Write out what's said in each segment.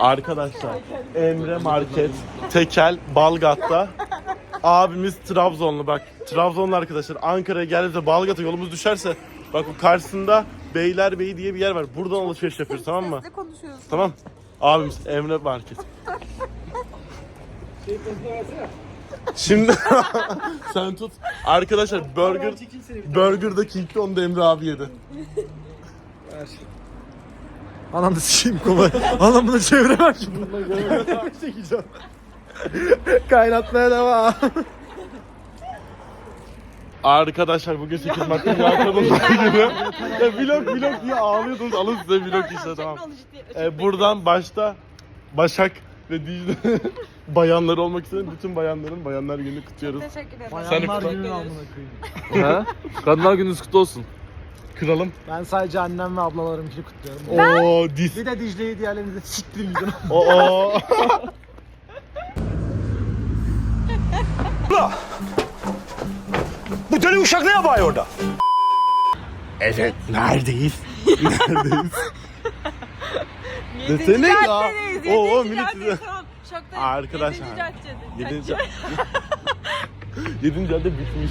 Arkadaşlar Emre Market, Tekel, Balgat'ta. Abimiz Trabzonlu bak. Trabzonlu arkadaşlar Ankara'ya geldiğimizde Balgat'a yolumuz düşerse bak o karşısında Beylerbeyi diye bir yer var. Buradan alışveriş yapıyoruz tamam mı? Ne konuşuyorsun? Tamam. Abimiz Emre Market. Şimdi sen tut. Arkadaşlar burger Burger'da King'de onu da Emre abi yedi. Ananı sikeyim kolu. Anamını çeviremem ki. Çekeceğim. Kaynatmaya devam. Arkadaşlar bugün 8 Mart'ın kadınlar günü. Ya vlog vlog diye ağlıyordunuz. Alın size vlog işte tamam. Ee, buradan başta Başak ve Dicle bayanları olmak isteyen bütün bayanların bayanlar gününü kutluyoruz. Teşekkür ederim. Bayanlar günün amına koyayım. Ha? Kadınlar gününüz kutlu olsun. Kıralım. Ben sadece annem ve ablalarımkini kutluyorum. Oo dis. Bir de Dicle'yi diğerlerini de siktirmeyeceğim. Oo. Bu deli uşak ne yapıyor orada? Evet neredeyiz? neredeyiz? Desene ya. Caddedeyiz, Oo yedinci millet caddedeyiz, size. Şoktayım. Arkadaşlar. Yedinci caddede. Yedinci Yedinci cadde bitmiş.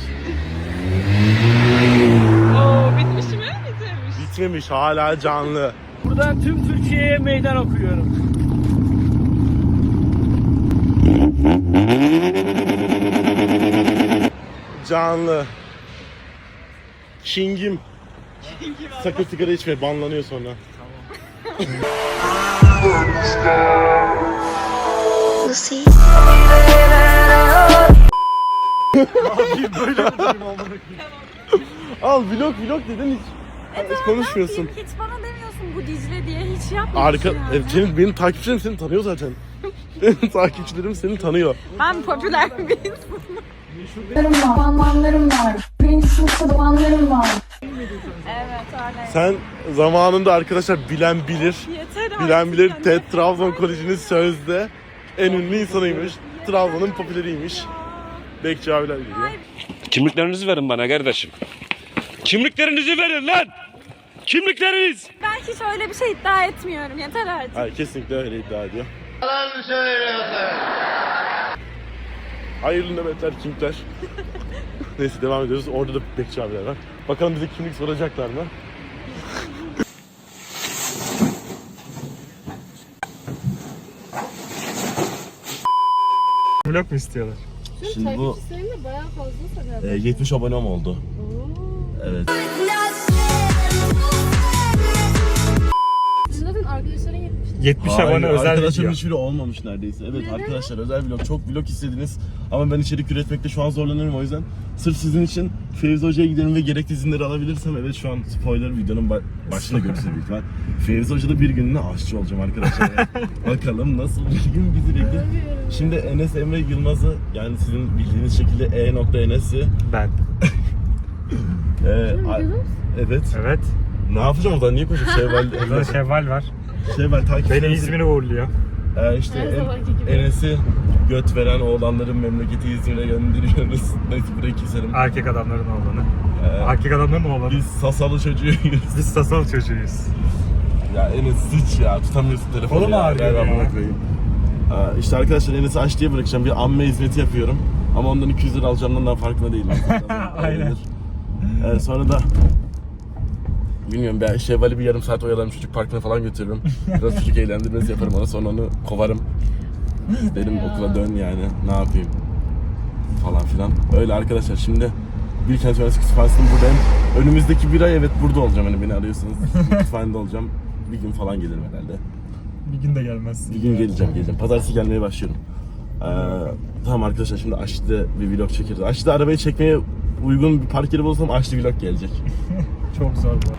Oo bitmiş mi? Bitirmiş. Bitmemiş hala canlı. Buradan tüm Türkiye'ye meydan okuyorum. Canlı. King'im. Sakın sigara içme banlanıyor sonra. Pussy. Al vlog vlog dedin hiç, hiç konuşmuyorsun. Hiç bana demiyorsun bu Dicle diye hiç yapmıyorsun Arka, yani. e, senin, benim takipçilerim seni tanıyor zaten. benim takipçilerim seni tanıyor. Ben popüler bir insanım. var, fanlarım var. Birinci sınıfta dumanlarım var. Evet öyle. Sen zamanında arkadaşlar bilen bilir. Yeter Bilen bilir. TED Trabzon Koleji'nin sözde en ünlü insanıymış. Trabzon'un popüleriymiş. Bekçi abiler geliyor. Kimliklerinizi verin bana kardeşim. Kimliklerinizi verin lan! Kimlikleriniz! Ben hiç öyle bir şey iddia etmiyorum. Yeter artık. Hayır kesinlikle öyle iddia ediyor. Hayırlı nöbetler kimler? Neyse devam ediyoruz. Orada da bekçi abiler var. Bakalım bize kimlik soracaklar mı? Vlog mu istiyorlar? Şimdi bu bayağı fazla e, 70 abonem oldu. Evet. Zaten arkadaşların yetmiş. 70 Hayır, abone özel arkadaşlarım video. hiçbiri olmamış neredeyse. Evet arkadaşlar özel vlog. Çok vlog istediniz. Ama ben içerik üretmekte şu an zorlanıyorum o yüzden. Sırf sizin için Fevzi Hoca'ya gidelim ve gerekli izinleri alabilirsem evet şu an spoiler videonun ba- başında görürsünüz büyük ihtimal. Fevzi Hoca'da bir gününe aşçı olacağım arkadaşlar. Bakalım nasıl bir gün bizi bekliyor. Şimdi Enes Emre Yılmaz'ı yani sizin bildiğiniz şekilde E.Enes'i Ben. e, a- Evet. Evet. Ne yapacağım o zaman? Niye koşup Şevval, Burada Şevval var. Şevval takip Beni İzmir'e uğurluyor. Ee, işte en, Enes'i göt veren oğlanların memleketi İzmir'e gönderiyoruz. Neyse burayı keselim. Erkek adamların oğlanı. Ee, Erkek adamların oğlanı. biz sasalı çocuğuyuz. Biz sasal çocuğuyuz. ya Enes sıç ya tutamıyorsun telefonu Kolum ya. ağrıyor Ver ya. koyayım. Ee, işte arkadaşlar Enes'i aç diye bırakacağım. Bir amme hizmeti yapıyorum. Ama ondan 200 lira alacağımdan daha farkında değilim. Aynen. Ee, sonra da Bilmiyorum ben Şevval'i bir yarım saat oyalarım çocuk parkına falan götürürüm. Biraz çocuk eğlendirmesi yaparım ona sonra onu kovarım. Derim okula dön yani ne yapayım falan filan. Öyle arkadaşlar şimdi Bilkent Üniversitesi Kütüphanesi'nin buradayım. Önümüzdeki bir ay evet burada olacağım hani beni arıyorsanız kütüphanede olacağım. Bir gün falan gelirim herhalde. Bir gün de gelmezsin. Bir gün geleceğim geleceğim. Pazartesi gelmeye başlıyorum. Ee, tamam arkadaşlar şimdi Aşçı'da bir vlog çekeriz. Aşçı'da arabayı çekmeye uygun bir park yeri bulursam Aşçı vlog gelecek. Çok zor bu.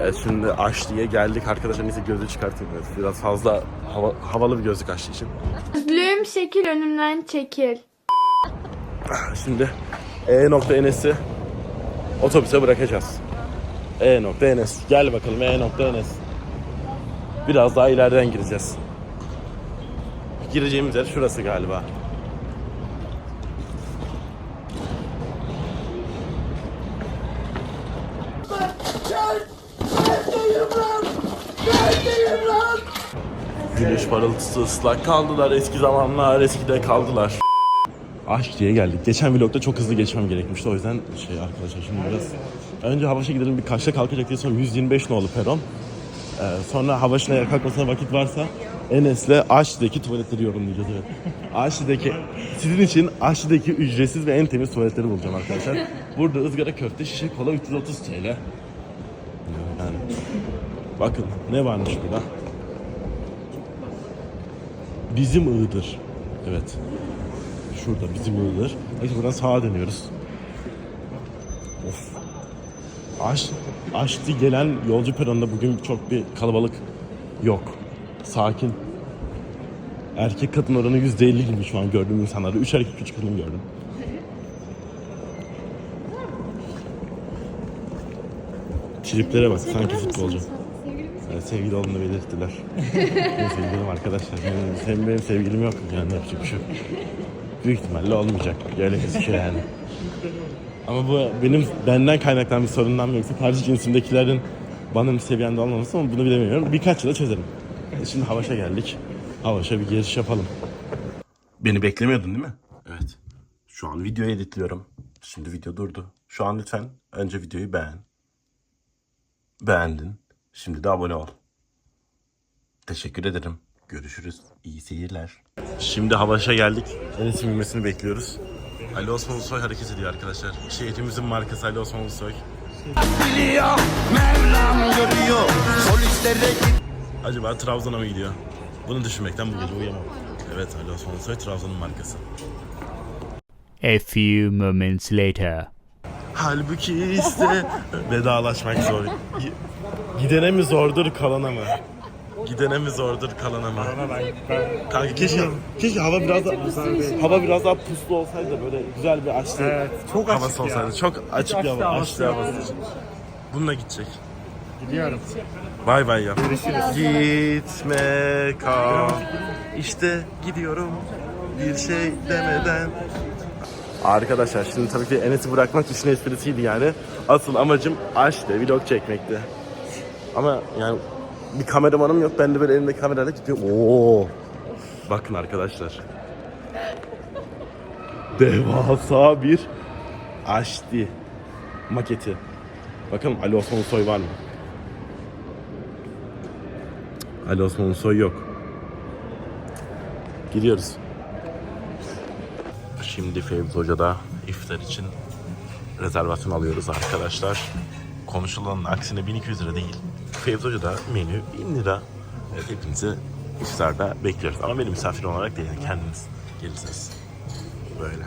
Evet şimdi Aşlı'ya geldik arkadaşlar neyse gözü çıkartayım biraz. Fazla hava- havalı bir gözlük Aşlı için. Gözlüğüm şekil önümden çekil. Şimdi E.Enes'i otobüse bırakacağız. E.Enes gel bakalım E.Enes. Biraz daha ileriden gireceğiz. Gireceğimiz yer şurası galiba. Güneş parıltısı ıslak kaldılar eski zamanlar eskide kaldılar. Aşk diye geldik. Geçen vlogda çok hızlı geçmem gerekmişti. O yüzden şey arkadaşlar şimdi biraz... Önce Havaş'a gidelim bir kaçta kalkacak diye sonra 125 nolu peron. Ee, sonra Havaş'ın eğer kalkmasına vakit varsa Enes'le Aşçı'daki tuvaletleri yorumlayacağız evet. Aşçı'daki sizin için Aşçı'daki ücretsiz ve en temiz tuvaletleri bulacağım arkadaşlar. Burada ızgara köfte şişe kola 330 TL. Yani bakın ne varmış burada. Bizim Iğdır. Evet. Şurada bizim Iğdır. Neyse buradan sağa dönüyoruz. Of. Aş, Aşti gelen yolcu peronunda bugün çok bir kalabalık yok. Sakin. Erkek kadın oranı %50 gibi şu an gördüğüm insanlarda. 3 erkek 3 kadın gördüm. Triplere bak sanki futbolcu. Evet, sevgili olduğunu belirttiler. sevgilim arkadaşlar. Benim, senin benim sevgilim yok. Yani yapacak bir şey. Büyük ihtimalle olmayacak. Öyle gözüküyor yani. Ama bu benim benden kaynaklanan bir sorundan mı yoksa karşı cinsimdekilerin benim seviyemde olmaması ama bunu bilemiyorum. Birkaç yılda çözerim. E Şimdi Havaş'a geldik. Havaş'a bir giriş yapalım. Beni beklemiyordun değil mi? Evet. Şu an videoyu editliyorum. Şimdi video durdu. Şu an lütfen önce videoyu beğen. Beğendin. Şimdi de abone ol. Teşekkür ederim. Görüşürüz. İyi seyirler. Şimdi Havaş'a geldik. Enes'in binmesini bekliyoruz. Ali Osman Ulusoy hareket ediyor arkadaşlar. Şehrimizin markası Ali Osman Ulusoy. Acaba Trabzon'a mı gidiyor? Bunu düşünmekten bu gece uyuyamam. Evet Ali Osman Ulusoy Trabzon'un markası. A few moments later. Halbuki iste vedalaşmak zor. Gi- Gidene mi zordur kalana mı? Gidene mi zordur kalana mı? Ama ben, ben Kanka keşke, keşke hava biraz da, hava biraz daha puslu olsaydı böyle güzel bir açtı Evet, çok açık havası ya. olsaydı. Çok açık bir açtı hava, havası açtı ya. havası. Bununla gidecek. gidiyorum. Bay bay ya. Gitme kal. İşte gidiyorum bir şey demeden. Arkadaşlar şimdi tabii ki Enes'i bırakmak işin esprisiydi yani. Asıl amacım aşktı, vlog çekmekti. Ama yani bir kameramanım yok. Ben de böyle elimde kamerayla gidiyorum. Oo. Bakın arkadaşlar. Devasa bir aşti maketi. Bakalım Ali Osman Soy var mı? Ali Osman Soy yok. Gidiyoruz. Şimdi Fevzi Hoca'da iftar için rezervasyon alıyoruz arkadaşlar. Konuşulanın aksine 1200 lira değil. Fevzi Hoca'da menü 1000 lira. Evet, hepinizi iftarda bekliyoruz. Ama benim misafir olarak değil, kendiniz gelirsiniz. Böyle.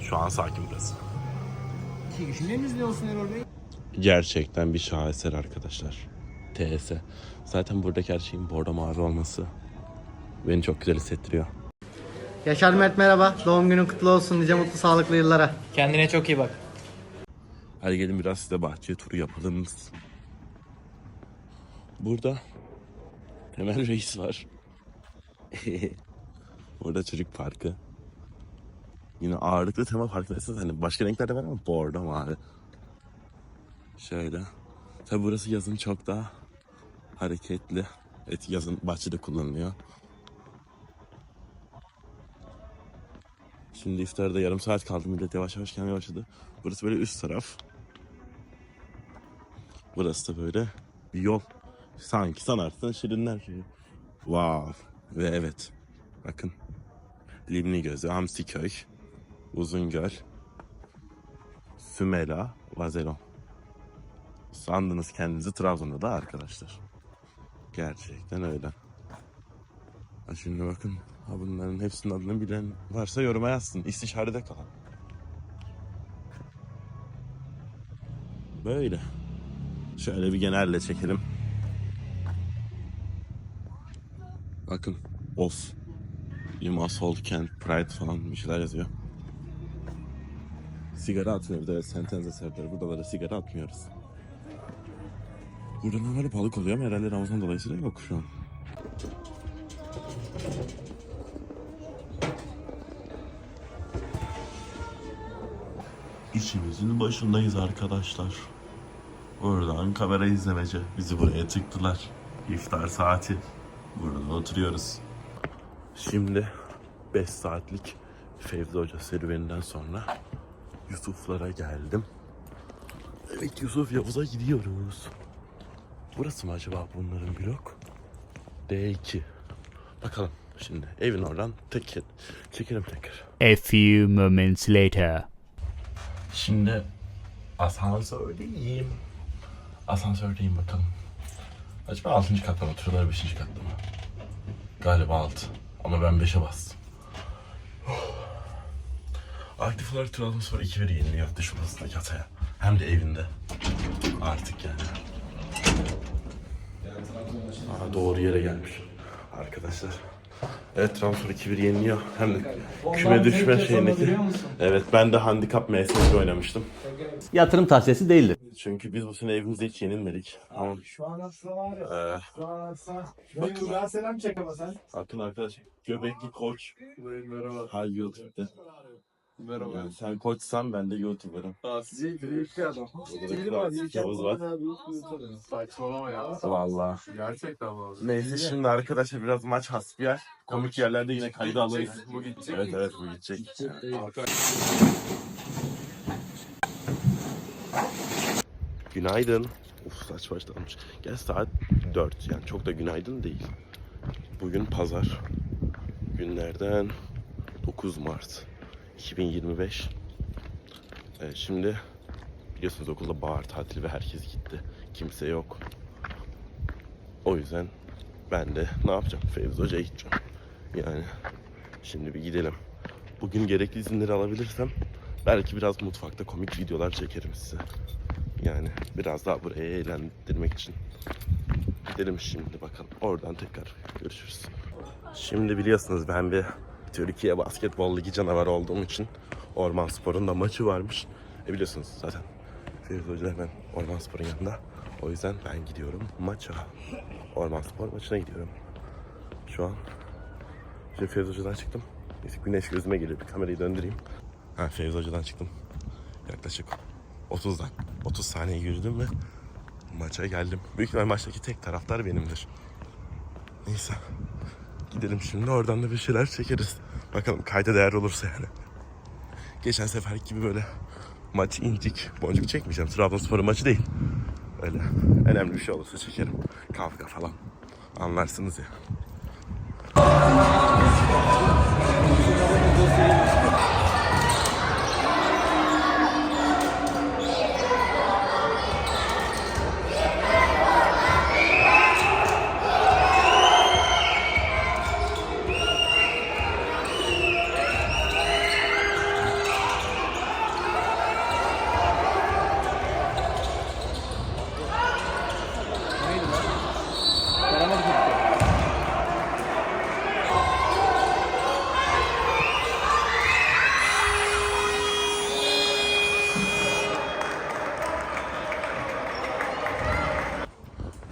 Şu an sakin burası. Gerçekten bir şaheser arkadaşlar. TS. Zaten buradaki her şeyin bordo mavi olması beni çok güzel hissettiriyor. Yaşar Mert merhaba. Doğum günün kutlu olsun. Nice mutlu sağlıklı yıllara. Kendine çok iyi bak. Hadi gelin biraz size bahçe turu yapalım. Burada Temel Reis var. Burada çocuk parkı. Yine ağırlıklı tema farkındaysanız hani başka renkler de var ama bordo mavi. Şöyle. Tabi burası yazın çok daha hareketli. Evet yazın bahçede kullanılıyor. Şimdi iftarda yarım saat kaldı. Millet yavaş yavaş gelmeye başladı. Burası böyle üst taraf. Burası da böyle bir yol. Sanki sanarsın Şirinler köyü. Wow. Ve evet. Bakın. Limni Gözü, Hamsiköy, Uzungöl, Sümela, Vazelon. Sandınız kendinizi Trabzon'da da arkadaşlar. Gerçekten öyle. Ha şimdi bakın. Ha bunların hepsinin adını bilen varsa yoruma yazsın. İstişarede kalan. Böyle. Şöyle bir genelle çekelim. Bakın. Of. Lima, Sol, Kent, Pride falan bir şeyler yazıyor. Sigara atmıyoruz evet sentez eserleri. Burada da sigara atmıyoruz. Burada normalde balık oluyor ama herhalde Ramazan dolayısıyla yok şu an. İşimizin başındayız arkadaşlar. Oradan kamera izlemece bizi buraya tıktılar. İftar saati. Burada oturuyoruz. Şimdi 5 saatlik Fevzi Hoca serüveninden sonra Yusuf'lara geldim. Evet Yusuf Yavuz'a gidiyoruz. Burası mı acaba bunların blok? D2. Bakalım şimdi evin oradan tek çekelim tekrar. A few moments later. Şimdi asansördeyim. Asansördeyim bakalım. Acaba 6. katta mı oturuyorlar 5. katta mı? Galiba 6. Ama ben 5'e bastım. Aktif olarak Trabzonspor 2-1 yeniliyor dış odasındaki hataya. Hem de evinde. Artık yani. Aa, doğru yere gelmiş arkadaşlar. Evet Trabzonspor 2-1 yeniliyor. Hem de küme düşme şeyindeki. Evet ben de handikap MS'de oynamıştım. Yatırım tavsiyesi değildir. Çünkü biz bu sene evimizde hiç yenilmedik. Ama Şu an aslında var ya. Ee, Şu an aslında. Bak Tuğra selam çek ama sen. Akın arkadaş göbekli koç. Merhaba. Hay YouTube'da. Merhaba. Yani sen koçsan ben de YouTuber'ım. Aa, size büyük bir adam. Değilim abi, Yavuz var. Saçmalama ya. Valla. Gerçekten mi abi? Neyse şimdi arkadaşlar biraz maç hasbiyer. Komik yerlerde yine kaydı alırız. Bu gidecek. Evet evet bu gidecek. Günaydın. Uf saç başlamış. Gel saat 4 yani çok da günaydın değil. Bugün pazar. Günlerden 9 Mart 2025. Evet, şimdi biliyorsunuz okulda bahar tatili ve herkes gitti. Kimse yok. O yüzden ben de ne yapacağım? Fevzi Hoca'ya gideceğim. Yani şimdi bir gidelim. Bugün gerekli izinleri alabilirsem belki biraz mutfakta komik videolar çekerim size. Yani biraz daha buraya eğlendirmek için. Gidelim şimdi bakalım. Oradan tekrar görüşürüz. Şimdi biliyorsunuz ben bir Türkiye Basketbol Ligi canavarı olduğum için Orman Spor'un da maçı varmış. E biliyorsunuz zaten Fevzi Hoca hemen Orman Spor'un yanında. O yüzden ben gidiyorum maça. Orman Spor maçına gidiyorum. Şu an Şimdi Fevzi Hoca'dan çıktım. Neyse güneş gözüme geliyor. Bir kamerayı döndüreyim. Ha Fevzi Hoca'dan çıktım. Yaklaşık 30 dak 30 saniye yürüdüm ve maça geldim. Büyük ihtimal maçtaki tek taraftar benimdir. Neyse. Gidelim şimdi oradan da bir şeyler çekeriz. Bakalım kayda değer olursa yani. Geçen sefer gibi böyle maç incik boncuk çekmeyeceğim. Trabzonspor'un maçı değil. Öyle önemli bir şey olursa çekerim. Kavga falan. Anlarsınız ya.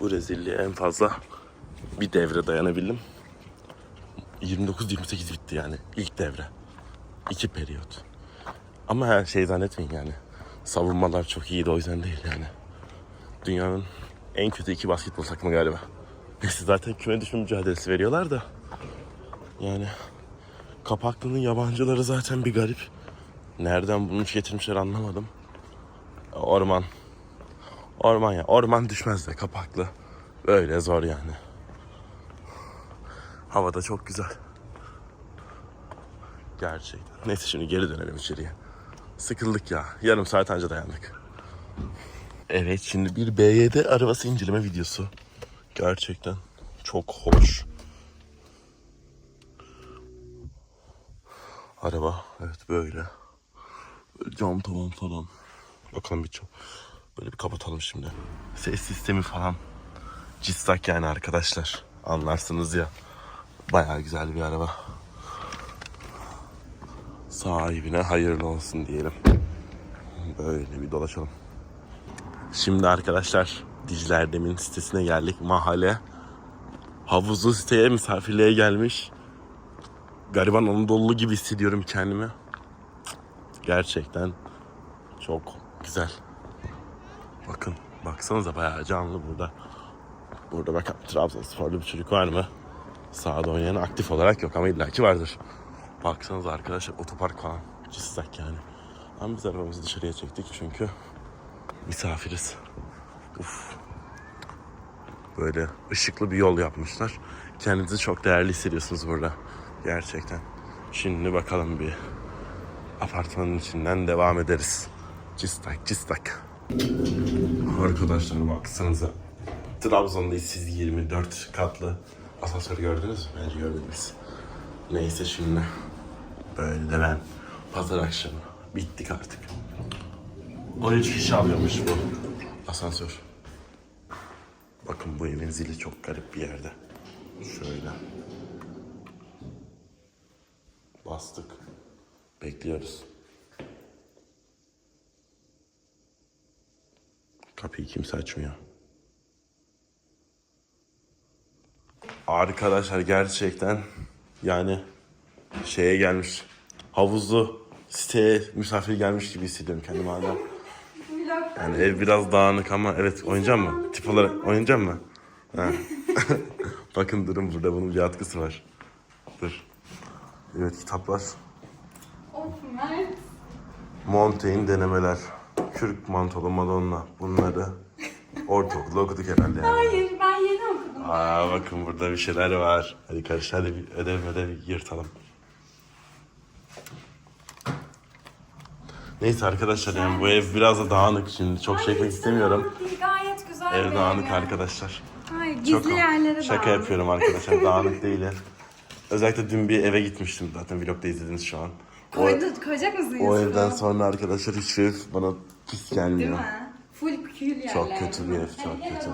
Bu rezilliğe en fazla bir devre dayanabildim. 29-28 bitti yani ilk devre. İki periyot. Ama her şey zannetmeyin yani. Savunmalar çok iyiydi o yüzden değil yani. Dünyanın en kötü iki basketbol takımı galiba. Neyse zaten küme düşme mücadelesi veriyorlar da. Yani Kapaklı'nın yabancıları zaten bir garip. Nereden bunu getirmişler anlamadım. Orman. Orman ya. Orman düşmez de kapaklı. Böyle zor yani. Hava da çok güzel. Gerçekten. Neyse şimdi geri dönelim içeriye. Sıkıldık ya. Yarım saat önce dayandık. Evet şimdi bir BYD arabası inceleme videosu. Gerçekten çok hoş. Araba evet böyle. Cam tavan falan. Bakalım bir cam. Böyle bir kapatalım şimdi. Ses sistemi falan. Cistak yani arkadaşlar. Anlarsınız ya. Bayağı güzel bir araba. Sahibine hayırlı olsun diyelim. Böyle bir dolaşalım. Şimdi arkadaşlar Dicle Erdem'in sitesine geldik. Mahalle. Havuzlu siteye misafirliğe gelmiş. Gariban Anadolu gibi hissediyorum kendimi. Gerçekten çok güzel. Bakın baksanıza bayağı canlı burada. Burada bakın Trabzonsporlu bir çocuk var mı? Sahada oynayan aktif olarak yok ama illaki vardır. Baksanıza arkadaşlar otopark falan. Cıssak yani. Ama biz arabamızı dışarıya çektik çünkü misafiriz. Uf. Böyle ışıklı bir yol yapmışlar. Kendinizi çok değerli hissediyorsunuz burada. Gerçekten. Şimdi bakalım bir apartmanın içinden devam ederiz. Cistak cistak. Arkadaşlar baksanıza. Trabzon'dayız siz 24 katlı asansör gördünüz mü? Bence görmediniz. Neyse şimdi. Böyle de ben pazar akşamı. Bittik artık. 13 kişi alıyormuş bu asansör. Bakın bu evin zili çok garip bir yerde. Şöyle. Bastık. Bekliyoruz. Kapıyı kimse açmıyor. Arkadaşlar gerçekten yani şeye gelmiş. Havuzlu siteye misafir gelmiş gibi hissediyorum kendimi hala. Yani ev biraz dağınık ama evet oynayacak mı? Tip olarak oynayacak mı? Bakın durun burada bunun bir atkısı var. Dur. Evet kitaplar. Montaigne denemeler. Kürk mantolu Madonna. Bunları ortaokulda okuduk herhalde yani. Hayır ben yeni okudum. Aa bakın burada bir şeyler var. Hadi kardeş hadi bir ödev ödev yırtalım. Neyse arkadaşlar yani bu ev biraz da dağınık şimdi. Çok çekmek istemiyorum. Gayet güzel Ev bir dağınık yani. arkadaşlar. Hayır gizli Çok yerleri şaka dağınık. yapıyorum arkadaşlar. Dağınık değil. ev. Özellikle dün bir eve gitmiştim zaten vlogda izlediniz şu an. O, Koydu, koyacak mısın o Yusuf'u? evden sonra arkadaşlar hiç ev bana pis Değil gelmiyor. mi? Full kül yerler. Çok kötü bir ev, çok kötü.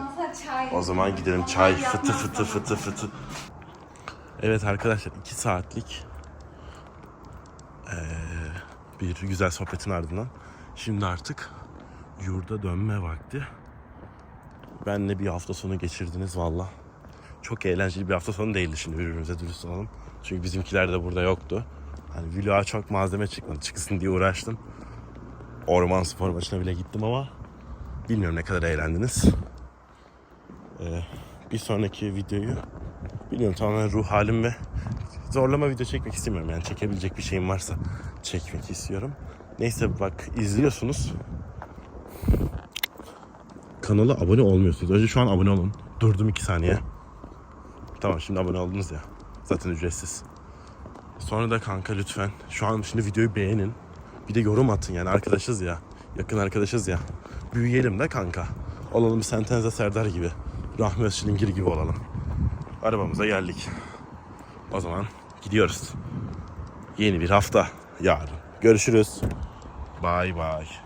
çay. O zaman gidelim çay fıtı fıtı fıtı fıtı. Evet arkadaşlar iki saatlik eee, bir güzel sohbetin ardından şimdi artık yurda dönme vakti. Benle bir hafta sonu geçirdiniz valla. Çok eğlenceli bir hafta sonu değildi şimdi birbirimize dürüst olalım. Çünkü bizimkiler de burada yoktu. Hani vloga çok malzeme çıkmadı. Çıksın diye uğraştım. Orman spor maçına bile gittim ama bilmiyorum ne kadar eğlendiniz. Ee, bir sonraki videoyu bilmiyorum tamamen ruh halim ve zorlama video çekmek istemiyorum. Yani çekebilecek bir şeyim varsa çekmek istiyorum. Neyse bak izliyorsunuz. Kanala abone olmuyorsunuz. Önce şu an abone olun. Durdum iki saniye. Tamam şimdi abone oldunuz ya. Zaten ücretsiz. Sonra da kanka lütfen şu an şimdi videoyu beğenin. Bir de yorum atın yani arkadaşız ya. Yakın arkadaşız ya. Büyüyelim de kanka. Olalım bir Sentenza Serdar gibi. Rahmi Özçilingir gibi olalım. Arabamıza geldik. O zaman gidiyoruz. Yeni bir hafta yarın. Görüşürüz. Bay bay.